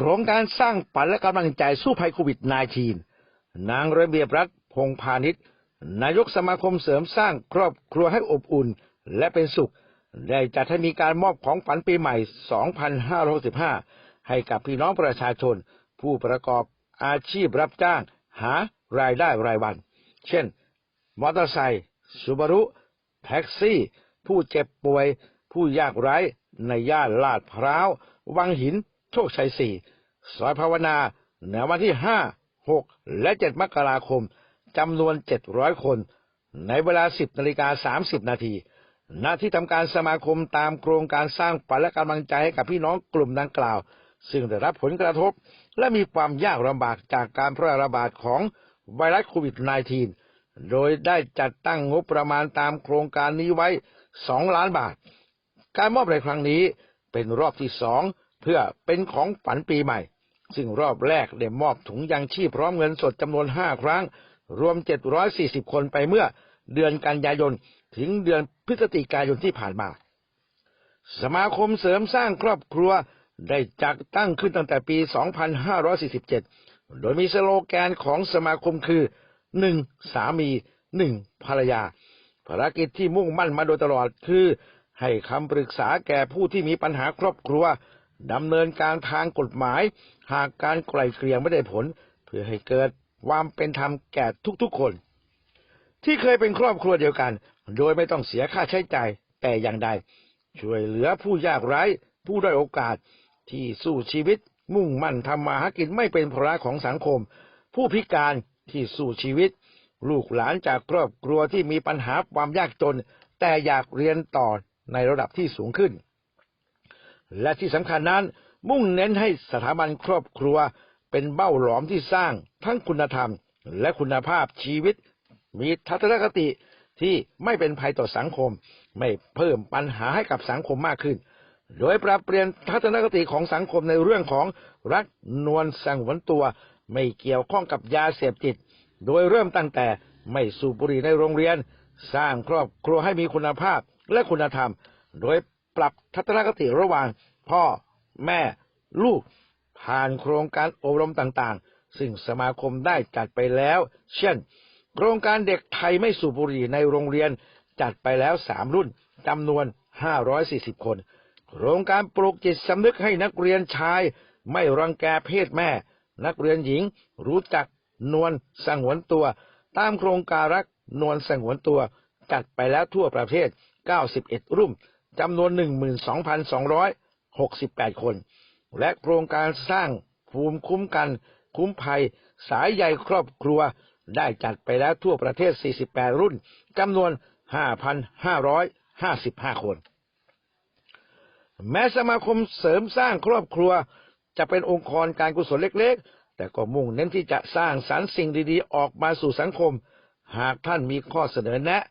ครงการสร้างฝันและกำลังใจสู้ภัยโควิด -19 นางระเบียบรัฐพงพาณิชย์นายกสมาคมเสริมสร้างครอบครัวให้อบอุ่นและเป็นสุข ได้จัดให้มีการมอบของฝันปีใหม่ 2565 ให้กับพี่น้องประชาชน ผู้ประกอบอาชีพรับจ้าง หารายได้รายวัน เช่น มอเตอร์ไซค์ซูบารุแท็กซี่ ผู้เจ็บป่วย ผู้ยากไร้ในย่านลาดพร้าว วังหิน โชคชัยสี่ซอยภาวนาในวันที่5 6และ7มกราคมจำนวน700คน ในเวลา10นาฬิกา30นาทีณที่ทำการสมาคมตามโครงการสร้างฝันและกำลังใจให้กับพี่น้องกลุ่มดังกล่าว ซึ่งได้รับผลกระทบ และมีความยากลำบากจากการแพร่ระบาดของไวรัสโควิด -19 โดยได้จัดตั้งงบประมาณตามโครงการนี้ไว้ 2 ล้านบาท การมอบในครั้งนี้เป็นรอบที่สอง เพื่อเป็นของฝันปีใหม่ ซึ่งรอบแรกได้มอบถุงยังชีพพร้อมเงินสดจำนวน 5 ครั้ง รวม 740 คนไปเมื่อเดือนกันยายน ถึงเดือนพฤศจิกายนที่ผ่านมา สมาคมเสริมสร้างครอบครัวได้จัดตั้งขึ้นตั้งแต่ปี 2547 โดยมีสโลแกนของสมาคมคือ 1. สามี 1. ภรรยา ภารกิจที่มุ่งมั่นมาโดยตลอดคือ ให้คำปรึกษาแก่ผู้ที่มีปัญหาครอบครัว ดำเนินการทางกฎหมาย หากการไกล่เกลี่ยไม่ได้ผล เพื่อให้เกิดความเป็นธรรมแก่ทุกๆคน ที่เคยเป็นครอบครัวเดียวกัน โดยไม่ต้องเสียค่าใช้จ่ายแต่อย่างใด ช่วยเหลือผู้ยากไร้ผู้ด้อยโอกาสที่สู้ชีวิตมุ่งมั่นทำมาหากินไม่เป็นภาระของสังคม ผู้พิการที่สู้ชีวิต ลูกหลานจากครอบครัวที่มีปัญหาความยากจน แต่อยากเรียนต่อในระดับที่สูงขึ้น และที่สำคัญนั้นมุ่งเน้นให้สถาบันครอบครัวเป็นเบ้าหลอมที่สร้างทั้งคุณธรรมและคุณภาพชีวิต มีทัศนคติที่ไม่เป็นภัยต่อสังคม ไม่เพิ่มปัญหาให้กับสังคมมากขึ้น โดยปรับเปลี่ยนทัศนคติของสังคมในเรื่องของรักนวลสังวนตัว ไม่เกี่ยวข้องกับยาเสพติด โดยเริ่มตั้งแต่ไม่สูบบุหรี่ในโรงเรียน สร้างครอบครัวให้มีคุณภาพและคุณธรรม โดย ปรับทัศนคติระหว่างพ่อแม่ลูก ผ่านโครงการอบรมต่างๆ ซึ่งสมาคมได้จัดไปแล้ว เช่น โครงการเด็กไทยไม่สูบบุหรี่ในโรงเรียนจัดไปแล้วสามรุ่นจำนวน 540 คน โครงการปลูกจิตสำนึกให้นักเรียนชาย ไม่รังแกเพศแม่ นักเรียนหญิงรู้จักนวลสงวนตัว ตามโครงการรักนวลสงวนตัว จัดไปแล้วทั่วประเทศ 91 รุ่ม จำนวน 12,268 คน และโครงการสร้างภูมิคุ้มกัน คุ้มภัย สายใยครอบครัว ได้จัดไปแล้วทั่วประเทศ 48 รุ่นจำนวน 5,555 คน แม้สมาคมเสริมสร้างครอบครัว จะเป็นองค์กรการกุศลเล็กๆ แต่ก็มุ่งเน้นที่จะสร้างสรรค์สิ่งดีๆ ออกมาสู่สังคม หากท่านมีข้อเสนอแนะ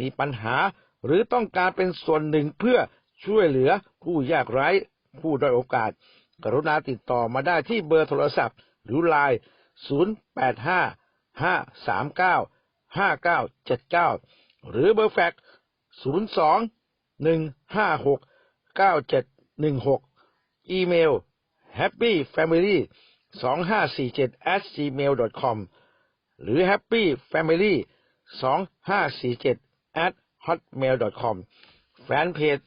มีปัญหา หรือต้องการเป็นส่วนหนึ่งเพื่อช่วยเหลือผู้ยากไร้ผู้ด้อยโอกาส กรุณาติดต่อมาได้ที่เบอร์โทรศัพท์หรือไลน์ 085 539 5979 หรือเบอร์แฟกซ์02 156 9716 อีเมล happyfamily 2547 at gmail com หรือ happyfamily 2547 at hotmail com แฟนเพจ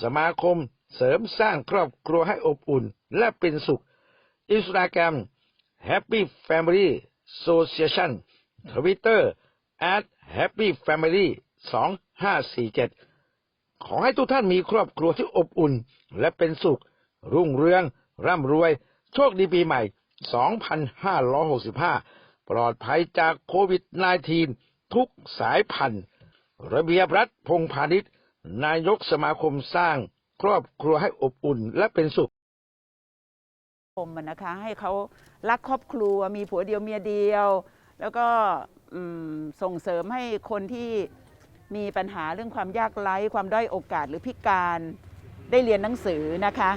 สมาคมเสริมสร้างครอบครัวให้อบอุ่นและเป็นสุข อินสตาแกรม Happy Family Association Twitter at Happy Family 2547 ขอให้ทุกท่านมีครอบครัวที่อบอุ่นและเป็นสุข รุ่งเรือง ร่ำรวย โชคดีปีใหม่ 2565 ปลอดภัยจากโควิด -19 ทุกสายพันธุ์ ระเบียบรัฐพงพาณิชย์นายกสมาคมสร้างครอบครัวให้อบอุ่นและเป็นสุขคมนะคะให้เขารักครอบครัวมีผัวเดียวเมียเดียว แล้วก็ส่งเสริมให้คนที่มีปัญหาเรื่องความยากไร้ความด้อยโอกาสหรือพิการได้เรียนหนังสือนะคะ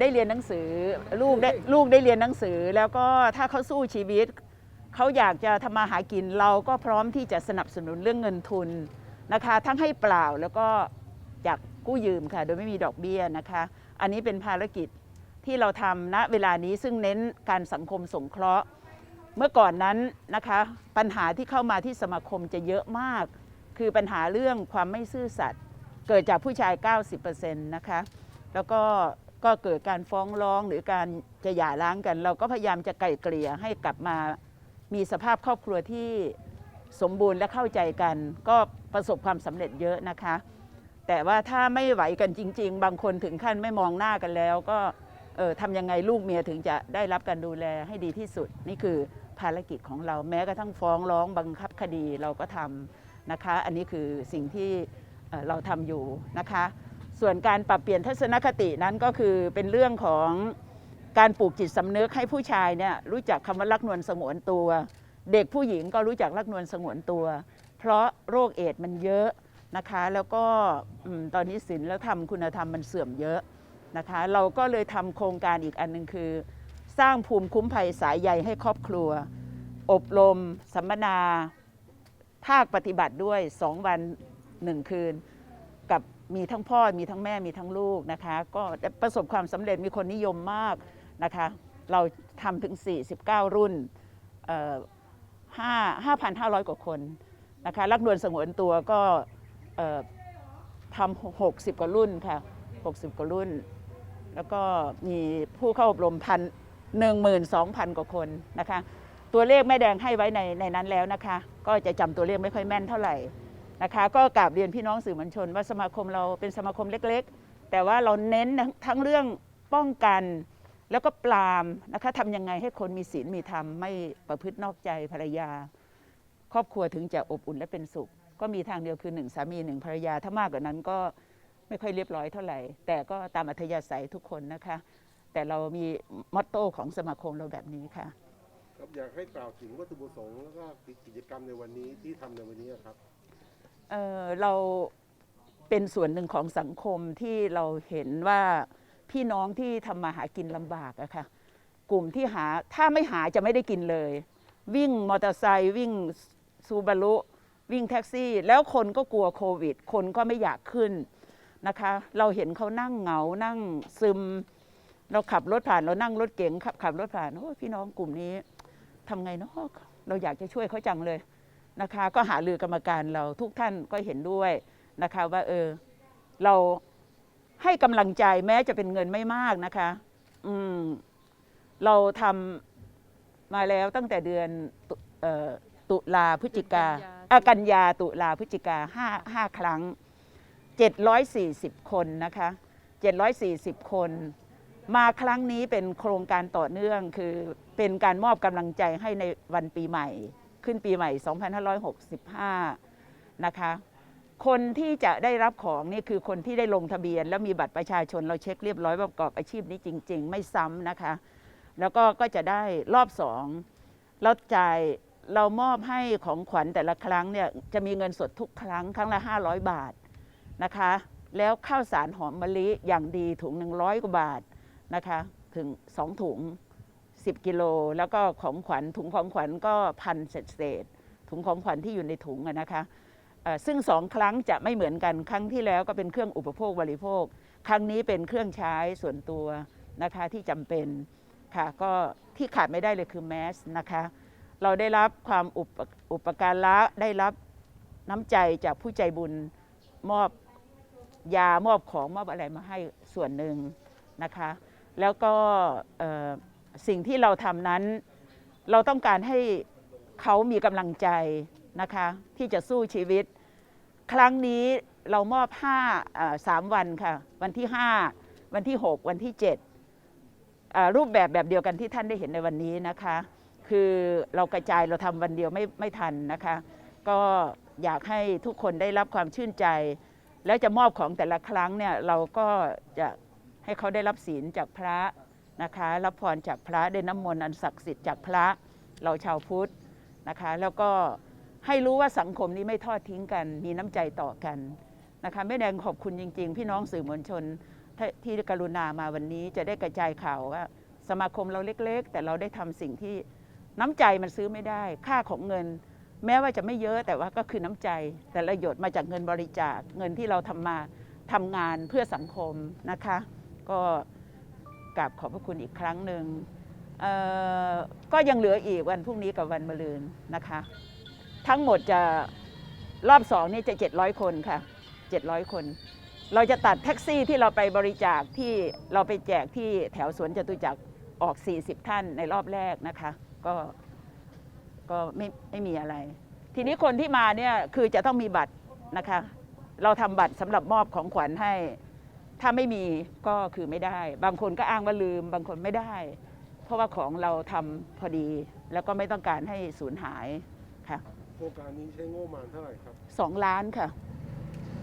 ได้เรียนหนังสือลูกได้ลูกได้เรียนหนังสือ แล้วก็ถ้าเขาสู้ชีวิต เขาอยากจะทำมาหากินเราก็พร้อมที่จะสนับสนุนเรื่องเงินทุนนะคะ ทั้งให้เปล่าแล้วก็จากกู้ยืมค่ะ โดยไม่มีดอกเบี้ยนะคะ อันนี้เป็นภารกิจที่เราทำณเวลานี้ซึ่งเน้นการสังคมสงเคราะห์ เมื่อก่อนนั้นนะคะปัญหาที่เข้ามาที่สมาคมจะเยอะมาก คือปัญหาเรื่องความไม่ซื่อสัตย์เกิดจากผู้ชาย 90%นะคะแล้วก็ก็เกิดการฟ้องร้องหรือการจะหย่าร้างกัน เราก็พยายามจะไกล่เกลี่ยให้กลับมา มีสภาพครอบครัวที่สมบูรณ์และเข้าใจกัน ก็ประสบความสำเร็จเยอะนะคะ แต่ว่าถ้าไม่ไหวกันจริง ๆ บางคนถึงขั้นไม่มองหน้ากันแล้ว ก็เออทำยังไงลูกเมียถึงจะได้รับการดูแลให้ดีที่สุด นี่คือภารกิจของเราแม้กระทั่งฟ้องร้องบังคับคดีเราก็ทำนะคะ อันนี้คือสิ่งที่เเราทำอยู่นะคะ ส่วนการปรับเปลี่ยนทัศนคตินั้นก็คือเป็นเรื่องของ การปลูกจิตสำนึกให้ผู้ชายเนี่ยรู้จักคำว่ารักนวลสงวนตัว เด็กผู้หญิงก็รู้จักรักนวลสงวนตัว เพราะโรคเอดส์มันเยอะนะคะ แล้วก็ตอนนี้ศีลแล้วธรรมคุณธรรมมันเสื่อมเยอะนะคะ เราก็เลยทำโครงการอีกอันหนึ่งคือ สร้างภูมิคุ้มภัยสายใยให้ครอบครัว อบรม สัมมนา ภาคปฏิบัติด้วย2วัน1คืน กับมีทั้งพ่อมีทั้งแม่มีทั้งลูกนะคะ ก็ประสบความสำเร็จมีคนนิยมมาก นะคะเราทำถึง 49 รุ่น 5 5,500 กว่าคนนะคะรักนวลสงวนตัวก็ทำ60 กว่ารุ่นค่ะ 60 กว่ารุ่น แล้วก็มีผู้เข้าอบรมพันหนึ่งหมื่นสองพันกว่าคนนะคะ ตัวเลขแม่แดงให้ไว้ในในนั้นแล้วนะคะ ก็จะจำตัวเลขไม่ค่อยแม่นเท่าไหร่นะคะ ก็กราบเรียนพี่น้องสื่อมวลชน ว่าสมาคมเราเป็นสมาคมเล็ก ๆ แต่ว่าเราเน้นทั้งเรื่องป้องกัน แล้วก็ปรามนะคะทำยังไงให้คนมีศีลมีธรรมไม่ประพฤตินอกใจภรรยา ครอบครัวถึงจะอบอุ่นและเป็นสุข ก็มีทางเดียวคือหนึ่งสามีหนึ่งภรรยาถ้ามากกว่านั้นก็ไม่ค่อยเรียบร้อยเท่าไหร่ แต่ก็ตามอัธยาศัยทุกคนนะคะ แต่เรามีมอตโต้ของสมาคมเราแบบนี้ค่ะ ครับอยากให้กล่าวถึงวัตถุประสงค์แล้วก็กิจกรรมในวันนี้ที่ทำในวันนี้ครับเอ่อเราเป็นส่วนหนึ่งของสังคมที่เราเห็นว่า พี่น้องที่ทำมาหากินลำบากอะค่ะกลุ่มที่หาถ้าไม่หาจะไม่ได้กินเลย วิ่งมอเตอร์ไซค์วิ่งซูบารุวิ่งแท็กซี่ แล้วคนก็กลัวโควิด คนก็ไม่อยากขึ้นนะคะ เราเห็นเขานั่งเหงานั่งซึม เราขับรถผ่านเรานั่งรถเก๋งขับขับรถผ่านโอ้พี่น้องกลุ่มนี้ทำไงเนาะเราอยากจะช่วยเขาจังเลยนะคะ ก็หาลือกรรมการเราทุกท่านก็เห็นด้วยนะคะว่าเออเรา กำลังใจแม้จะเป็นเงินไม่มากนะคะ อืม เราทำมาแล้วตั้งแต่เดือนตุเอ่อตุลาพฤศจิกาอะกันยาตุลาพฤศจิกาห้าห้าครั้ง 740 คนนะคะ 740 คน มาครั้งนี้เป็นโครงการต่อเนื่องคือเป็นการมอบกำลังใจให้ในวันปีใหม่ ขึ้นปีใหม่ 2565 นะคะ คนที่จะได้รับของนี่คือคนที่ได้ลงทะเบียน แล้วมีบัตรประชาชนเราเช็คเรียบร้อยประกอบอาชีพนี้จริง ๆ ไม่ซ้ำนะคะ แล้วก็ก็จะได้รอบสองเราจ่ายเรามอบให้ของขวัญแต่ละครั้งเนี่ยจะมีเงินสดทุกครั้งครั้งละ 500 บาทนะคะ แล้วข้าวสารหอมมะลิอย่างดีถุงหนึ่งร้อยกว่าบาทนะคะ ถึง 2 ถุง 10 กิโล แล้วก็ของขวัญถุงของขวัญก็พันเศษๆถุงของขวัญที่อยู่ในถุงนะคะ ซึ่งสองครั้งจะไม่เหมือนกัน ครั้งที่แล้วก็เป็นเครื่องอุปโภคบริโภค ครั้งนี้เป็นเครื่องใช้ส่วนตัวนะคะที่จำเป็นค่ะก็ที่ขาดไม่ได้เลยคือแมสนะคะเราได้รับความอุปอุปการะได้รับน้ำใจจากผู้ใจบุญมอบยามอบของมอบอะไรมาให้ส่วนหนึ่งนะคะ แล้วก็สิ่งที่เราทำนั้น เราต้องการให้เขามีกำลังใจ นะคะที่จะสู้ชีวิต ครั้งนี้เรามอบ5อ่าสามวันค่ะ วันที่ 5 วันที่ 6 วันที่ 7 รูปแบบแบบเดียวกันที่ท่านได้เห็นในวันนี้นะคะ คือเรากระจายเราทำวันเดียวไม่ไม่ทันนะคะ ก็อยากให้ทุกคนได้รับความชื่นใจ แล้วจะมอบของแต่ละครั้งเนี่ยเราก็จะให้เขาได้รับศีลจากพระนะคะรับพรจากพระได้น้ำมนต์อันศักดิ์สิทธิ์จากพระเราชาวพุทธนะคะ แล้วก็ ให้รู้ว่าสังคมนี้ไม่ทอดทิ้งกัน มีน้ำใจต่อกันนะคะแม่แดงขอบคุณจริง ๆ พี่น้องสื่อมวลชนที่กรุณามาวันนี้จะได้กระจายข่าวว่า สมาคมเราเล็ก ๆ แต่เราได้ทำสิ่งที่น้ำใจมันซื้อไม่ได้ ค่าของเงิน แม้ว่าจะไม่เยอะแต่ว่าก็คือน้ำใจ แต่ละหยดมาจากเงินบริจาคเงินที่เราทำมาทำงานเพื่อสังคมนะคะ ก็กราบขอบพระคุณอีกครั้งหนึ่งก็ยังเหลืออีกวันพรุ่งนี้กับวันมะรืนนะคะ ทั้งหมดจะรอบสองนี่จะ700 คนค่ะ 700 คน เราจะตัดแท็กซี่ที่เราไปบริจาคที่เราไปแจกที่แถวสวนจตุจักรออก 40 ท่านในรอบแรกนะคะ ก็ก็ไม่ไม่มีอะไร ทีนี้คนที่มาเนี่ยคือจะต้องมีบัตรนะคะ เราทำบัตรสำหรับมอบของขวัญให้ ถ้าไม่มีก็คือไม่ได้ บางคนก็อ้างว่าลืม บางคนไม่ได้ เพราะว่าของเราทำพอดี แล้วก็ไม่ต้องการให้สูญหาย โครงการนี้ใช้งบประมาณเท่าไหร่ครับสองล้านค่ะ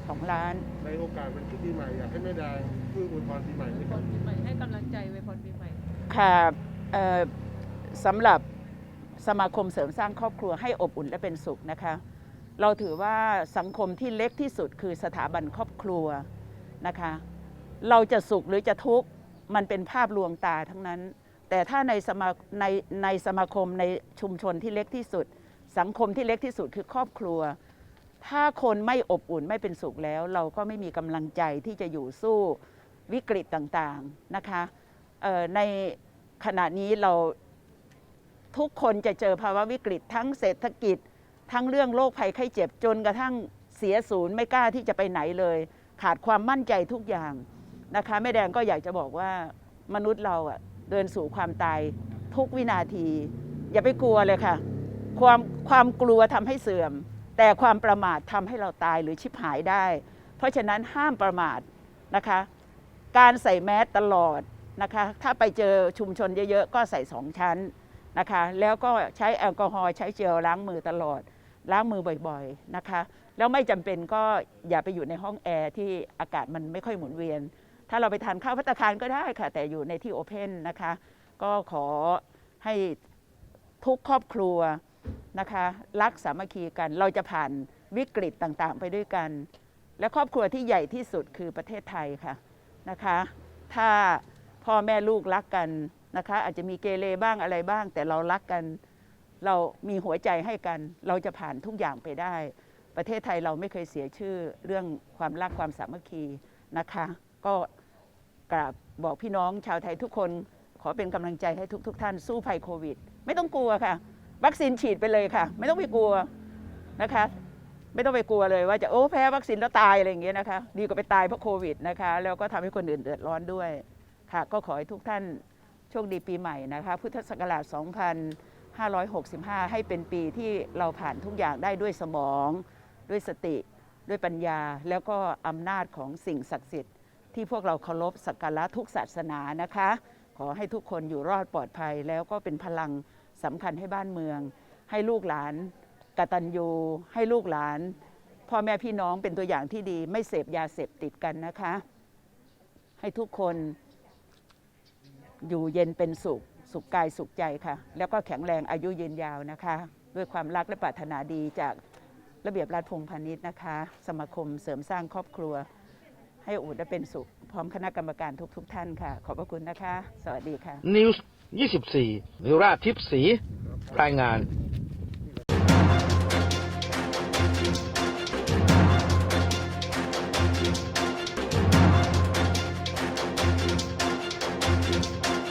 สองล้าน ในโอกาสวันขึ้นปีใหม่อยากให้แม่แดงพูดอวยพรปีใหม่ไหมอวยคพรับ รปีใหม่ให้กำลังใจอวยพรปีใหม่ ค่ะเอ่อสำหรับสมาคมเสริมสร้างครอบครัวให้อบอุ่นและเป็นสุขนะคะ เราถือว่าสังคมที่เล็กที่สุดคือสถาบันครอบครัวนะคะ เราจะสุขหรือจะทุกข์มันเป็นภาพลวงตาทั้งนั้น แต่ถ้าในสมาในในสมาคมในชุมชนที่เล็กที่สุด สังคมที่เล็กที่สุดคือครอบครัว ถ้าคนไม่อบอุ่นไม่เป็นสุขแล้ว เราก็ไม่มีกำลังใจที่จะอยู่สู้วิกฤตต่างๆนะคะในขณะนี้เราทุกคนจะเจอภาวะวิกฤต ทั้งเศรษฐกิจ ทั้งเรื่องโรคภัยไข้เจ็บจนกระทั่งเสียศูนย์ไม่กล้าที่จะไปไหนเลย ขาดความมั่นใจทุกอย่างนะคะแม่แดงก็อยากจะบอกว่ามนุษย์เราอะเดินสู่ความตายทุกวินาที อย่าไปกลัวเลยค่ะ ความความกลัวทำให้เสื่อม แต่ความประมาททำให้เราตายหรือชิบหายได้ เพราะฉะนั้นห้ามประมาทนะคะ การใส่แมสตลอดนะคะ ถ้าไปเจอชุมชนเยอะๆ ก็ใส่สองชั้นนะคะ แล้วก็ใช้แอลกอฮอล์ใช้เจลล้างมือตลอด ล้างมือบ่อยๆนะคะ แล้วไม่จำเป็นก็อย่าไปอยู่ในห้องแอร์ที่อากาศมันไม่ค่อยหมุนเวียน ถ้าเราไปทานข้าวพัตคารก็ได้ค่ะ แต่อยู่ในที่โอเพนนะคะ ก็ขอให้ทุกครอบครัว นะคะรักสามัคคีกัน เราจะผ่านวิกฤตต่างๆ ไปด้วยกัน และครอบครัวที่ใหญ่ที่สุดคือประเทศไทยค่ะนะคะ ถ้าพ่อแม่ลูกรักกันนะคะอาจจะมีเกเรบ้างอะไรบ้าง แต่เรารักกันเรามีหัวใจให้กัน เราจะผ่านทุกอย่างไปได้ ประเทศไทยเราไม่เคยเสียชื่อเรื่องความรักความสามัคคีนะคะ ก็กราบบอกพี่น้องชาวไทยทุกคน ขอเป็นกำลังใจให้ทุกๆท่านสู้ภัยโควิด ไม่ต้องกลัวค่ะ วัคซีนฉีดไปเลยค่ะ ไม่ต้องไปกลัวนะคะ ไม่ต้องไปกลัวเลยว่าจะโอ้แพ้วัคซีนแล้วตายอะไรอย่างเงี้ยนะคะ ดีกว่าไปตายเพราะโควิดนะคะ แล้วก็ทำให้คนอื่นเดือดร้อนด้วยค่ะ ก็ขอให้ทุกท่านโชคดีปีใหม่นะคะ พุทธศักราช 2565 ให้เป็นปีที่เราผ่านทุกอย่างได้ด้วยสมอง ด้วยสติ ด้วยปัญญา แล้วก็อำนาจของสิ่งศักดิ์สิทธิ์ที่พวกเราเคารพสักการะทุกศาสนานะคะ ขอให้ทุกคนอยู่รอดปลอดภัยแล้วก็เป็นพลัง สำคัญให้บ้านเมือง ให้ลูกหลานกตัญญูให้ลูกหลานพ่อแม่พี่น้องเป็นตัวอย่างที่ดี ไม่เสพยาเสพติดกันนะคะ ให้ทุกคนอยู่เย็นเป็นสุข สุขกายสุขใจค่ะ แล้วก็แข็งแรงอายุยืนยาวนะคะ ด้วยความรักและปรารถนาดีจากระเบียบรัฐพงพาณิชย์นะคะ สมาคมเสริมสร้างครอบครัว ให้อุ่นและเป็นสุข พร้อมคณะกรรมการทุกๆท่านค่ะ ขอบพระคุณนะคะ สวัสดีค่ะ 24นิราชทิพย์ศรีรายงาน